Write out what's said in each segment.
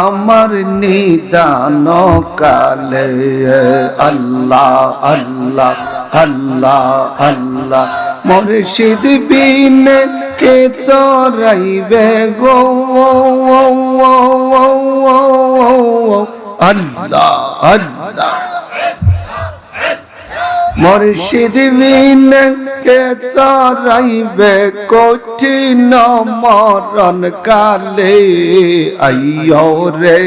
আমার নিদান কালে আল্লাহ আল্লাহ আল্লাহ আল্লাহ মুর্শিদ বিন কে তোরাইবে গো আল্লাহ আল্লাহ মুর্শিদ বিন কে তারাইবে কঠিন মরণ কালে আইয়ো রে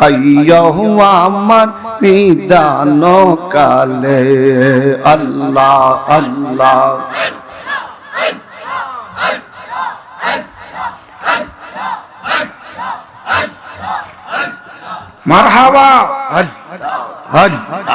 আইয়ো আমার নিদান কালে আল্লাহ আল্লাহ। মারহাবা। আল্লাহ আল্লাহ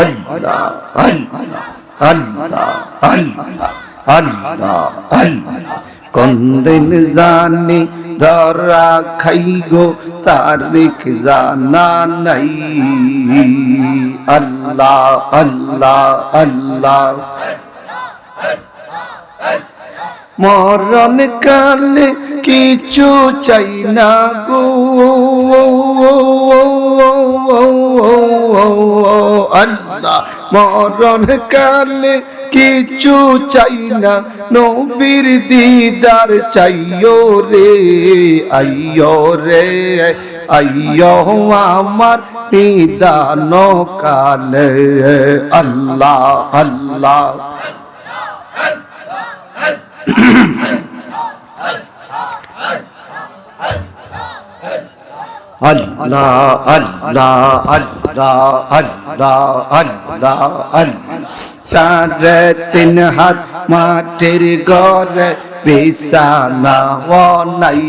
আল্লাহ আল্লাহ আল্লাহ আল্লাহ আল্লাহ আল্লাহ কোনদিন জানি ধরা খাই গো তারিখ জানা নাই আল্লাহ আল্লাহ আল্লাহ মরণ কালে কিছু চাই না গো। আল্লাহ মরণ কালে কিছু চাই না, নবীর দিদার চাইও রে আইয়ো রে আইয়ো আমার নিদান কালে আল্লাহ আল্লাহ। আল্লাহ আল্লাহ আল্লাহ আল্লাহ আল্লাহ আল্লাহ সাড়ে তিন হাত মাটির ঘরে বিছানা নাই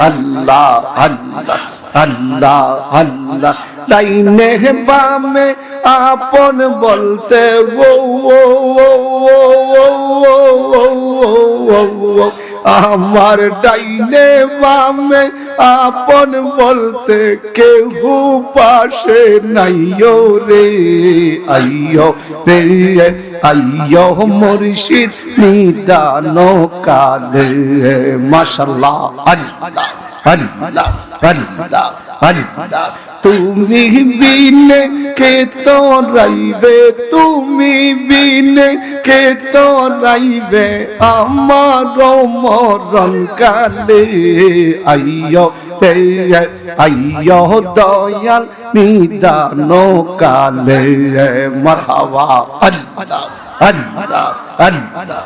আল্লাহ আল্লাহ আল্লাহ আল্লাহ ডাইনে বামে আপন বলতে ও ও ও ও ও ও ও আমার ডাইনে বামে আপন বলতে কেউ পাশে নাইও রে। আইয়ো রে, আইয়ো মুর্শিদ নিদান কালে। মাশাল্লাহ, আল্লাহ আল্লাহ আল্লাহ আল্লাহ। তুমি বিনে কে তোরাইবে তুমি বিনে কে তোরাইবে আমার মরণ কালে আইয়ো আইয়ো দয়াল নিদান কালে। মারহাবা। আল্লাহ আল্লাহ আল্লাহ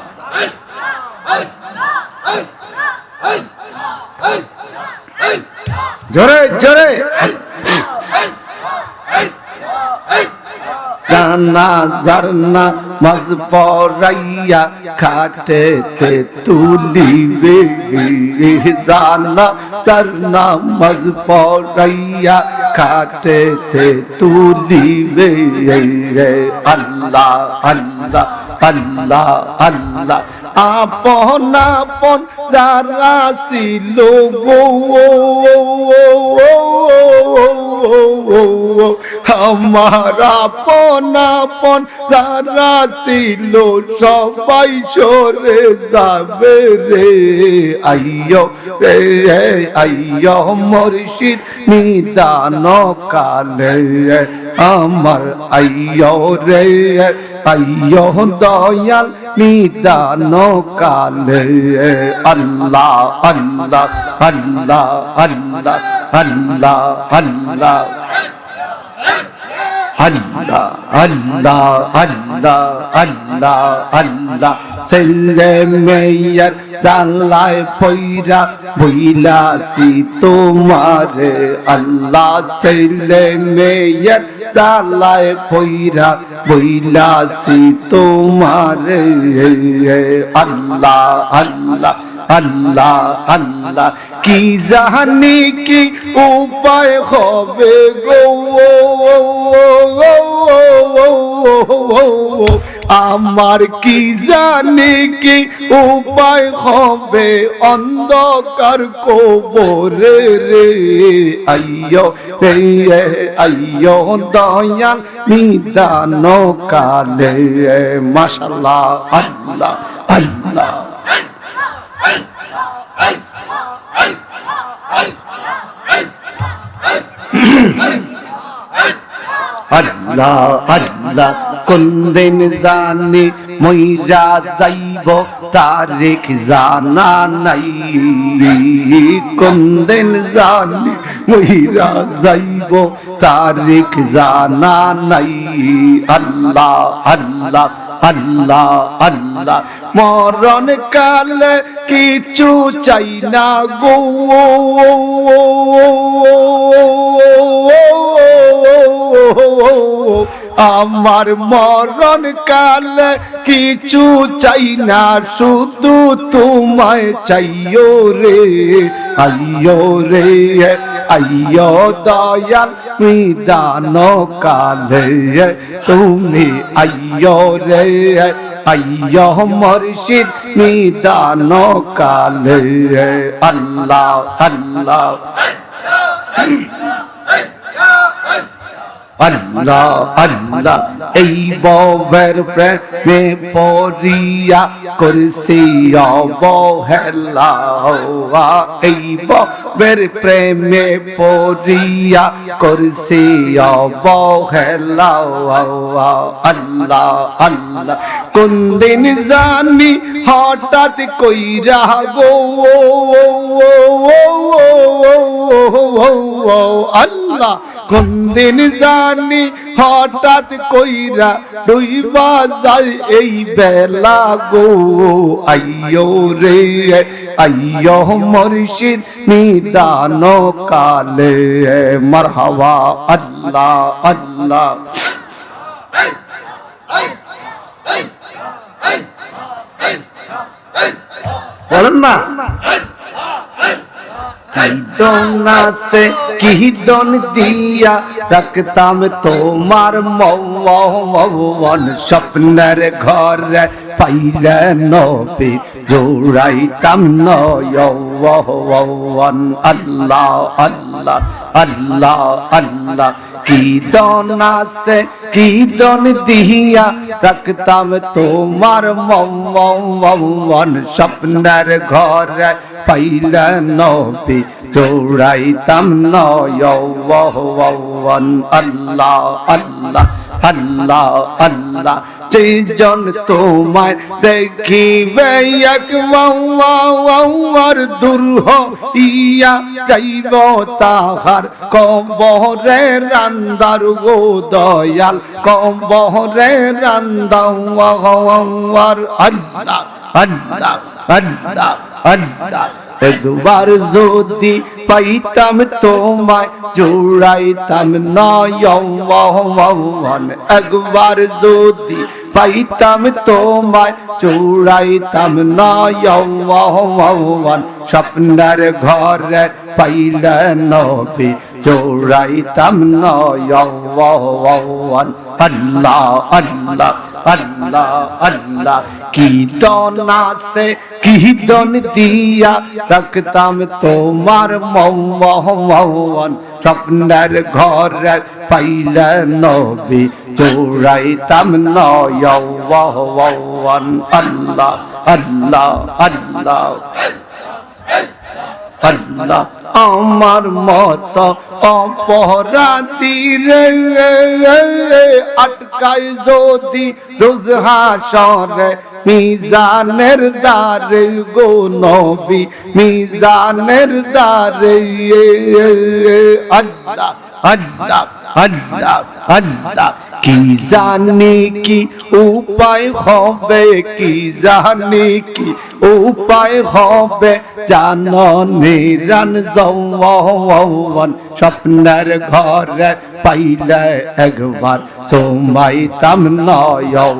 জানা জারনা মাঝ পড়াইয়া খাটেতে তুলিবে। জানা জারনা মাঝ পড়াইয়া খাটেতে তুলিবে। আল্লাহ আল্লাহ আল্লাহ আল্লাহ আপন আপন যারা ছিল গো আমার আপন আপন যারা ছিল সবাই সরে যাবে রে। আইয়ো রে, আইয়ো মুর্শিদ নিদান কালে আমার। আইয়ো, রে, আইয়ো দয়াল নিদান কালে আল্লাহ আল্লাহ আল্লাহ আল্লাহ আল্লাহ আল্লাহ। আল্লাহ আল্লাহ আল্লাহ আল্লাহ আল্লাহ। ছেলে মেয়ের জানলায় পইরা বইলাসি তোমারে। আল্লাহ, ছেলে মেয়ের জানলায় পইরা বইলাসি তোমারে। আল্লাহ আল্লাহ। আল্লাহ আল্লাহ, কি জানি কি উপায় হবে গো? আমার কি জানি কি উপায় হবে অন্ধকার কবরে রে? আইয়ো রে, আইয়ো দয়াল নিদান কালে মাশাল্লাহ আল্লাহ আল্লাহ। আল্লাহ আল্লাহ, কোন দিন জানি মইরা যাইব, তারিখ জানা নাই। কোন দিন জানি মইরা যাইব, তারিখ জানা নাই। আল্লাহ আল্লাহ আল্লাহ আল্লাহ মরণ কালে কিছু চাই না গো। আমার মরণ কালে কিছু চাই না, শুধু তোমায় চাইও রে, আইয়ো রে, আইয়ো দয়াল নিদান কালে। তুমি আইয়ো রে আইয়ো মর্শিদ নিদান কালে আল্লাহ আল্লাহ আল্লাহ। আল্লাহ এই ববের প্রেমে পরিয়া করছি অবহেলা এই ববের প্রেমে পরিয়া করছি অবহেলা আল্লাহ আল্লাহ, কোন দিন জানি হঠাৎ কইরা গো আল্লাহ, কোন দিন জানি হঠাৎ কইরা ডুইবা যায় এই বেলা গো। আইয়ো রে, আইয়ো মর্শিদ, নিদান কালে, মারহাবা আল্লাহ আল্লাহ। বলেন না। দোনাসে কি দন দিয়া রাখতাম তোমার মৌন স্বপ্নের ঘরে পাইলে নবী জোড়াইতাম নয়ন আল্লাহ আল্লাহ আল্লাহ আল্লাহ। কি দনাসে কি দন দিয়া রাখতাম তোমার মৌন স্বপ্নের ঘরে পাইলে নবী জোড়াইতাম নয়ন আল্লাহ আল্লাহ আল্লাহ আল্লাহ। যেজন তোমায় দেখিবে একবার দুর্হ ইয়া যাইব তাহার কবরে রান্দার গো দয়াল। কবরে রান্দার আল্লাহ আল্লাহ আল্লাহ আল্লাহ। একবার যদি পাইতাম তোমায়, জোড়াইতাম নয়ন একবার যদি পাইতাম তোমায় চূড়াইতাম নয়ন স্বপ্নের ঘরে পাইলে নবী চূড়াইতাম নয়ন আল্লাহ আল্লাহ। আল্লাহ আল্লাহ। কি দনাসে কি দন দিয়া রাখতাম তোমার মৌন। স্বপ্নের ঘরে পাইলে নবী চূড়াইতাম নয়ন আল্লাহ আল্লাহ আল্লাহ। আল্লাহ আমার মত অপরাধী রে আটকাই যদি রোজ হাসরে, মিজানের দারে গো নবী, মিজানের দারে আল্লাহ আল্লাহ আল্লাহ আল্লাহ। কি জানি কি উপায় হবে, কি জানি কি উপায় হবে? জাননি যৌবন স্বপ্নের ঘরে পাইলে একবার তোমাইতাম নয়ন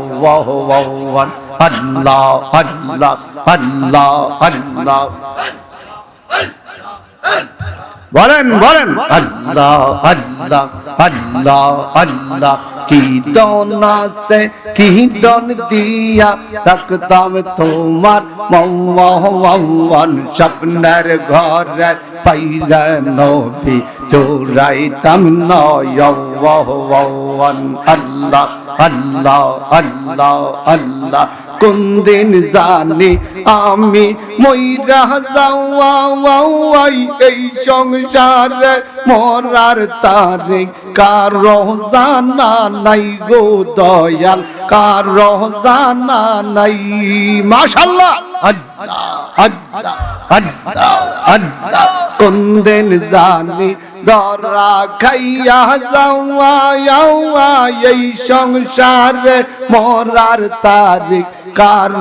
আল্লাহ আল্লাহ আল্লাহ আল্লাহ। বলেন বলেন। আল্লাহ আল্লাহ আল্লাহ আল্লাহ। কি দন আছে, কি দন দিয়া রাখতাম তোমার মৌমন স্বপ্নের ঘরে পাইলে নবী চোরাইতাম নয়ন আল্লাহ আল্লাহ আল্লাহ আল্লাহ। কোন দিন জানি আমি মইরা যাওয়াই এই সংসারে মরার তারিখ। কারও জানা নাই গো দয়াল, কারও জানা নাই। মাশাল্লাহ। আল্লাহ আল্লাহ আল্লাহ আল্লাহ। জানি দরা খাইয়া যাওয়া এই সংসারে মরার তারিখ, কার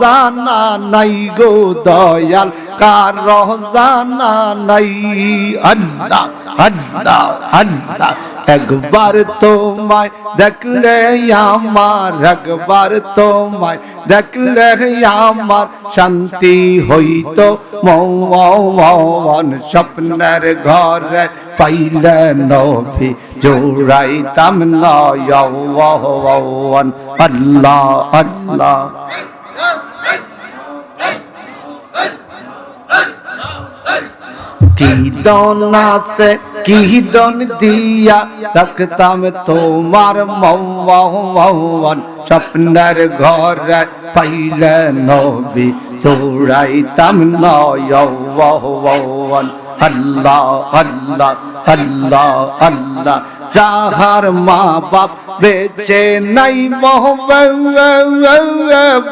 জানা নাই গো দয়াল, কার জানা নাই। আল্লাহ আল্লাহ আল্লাহ। একবার তোমায় দেখলে আমার, একবার তোমায় দেখলে আমার শান্তি হইতো। মন স্বপ্নের ঘরে পাইলে নভি জোড়াইতাম নয়ন আল্লাহ আল্লাহ। কি দন আছে কি দন দিয়া রাখতাম তোমার মৌন স্বপ্নের ঘরে পাইলে নবী চোড়াইতাম নয়ন যাহার মা বাপ বেছে নাই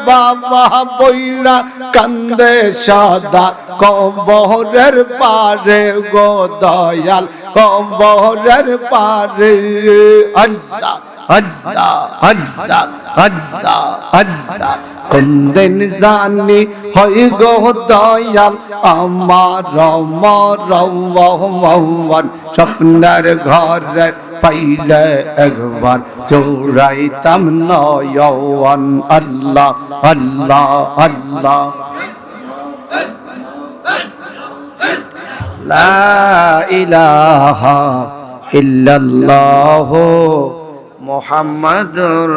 বাবা বইলা কান্দে সদা কবরের পারে গো দয়াল, কবরের পারে। আল্লাহ আল্লাহ আল্লাহ আল্লাহ আল্লাহ। কোনদিন জানি হই গো দয়াল আমার মরমন স্বপ্নের ঘরে পাইলে একবার চৌরাইতাম নয়ন আল্লাহ আল্লাহ আল্লাহ লা ইলাহা ইল্লাল্লাহ মুহাম্মাদুর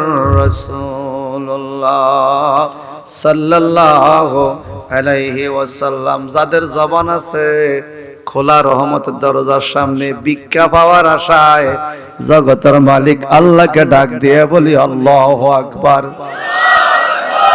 ওয়াসাল্লাম, যাদের জবান আছে, খোলা রহমতের দরজার সামনে ভিক্ষা পাওয়ার আশায় জগতের মালিক আল্লাহকে ডাক দিয়ে বলি, আল্লাহ আকবার।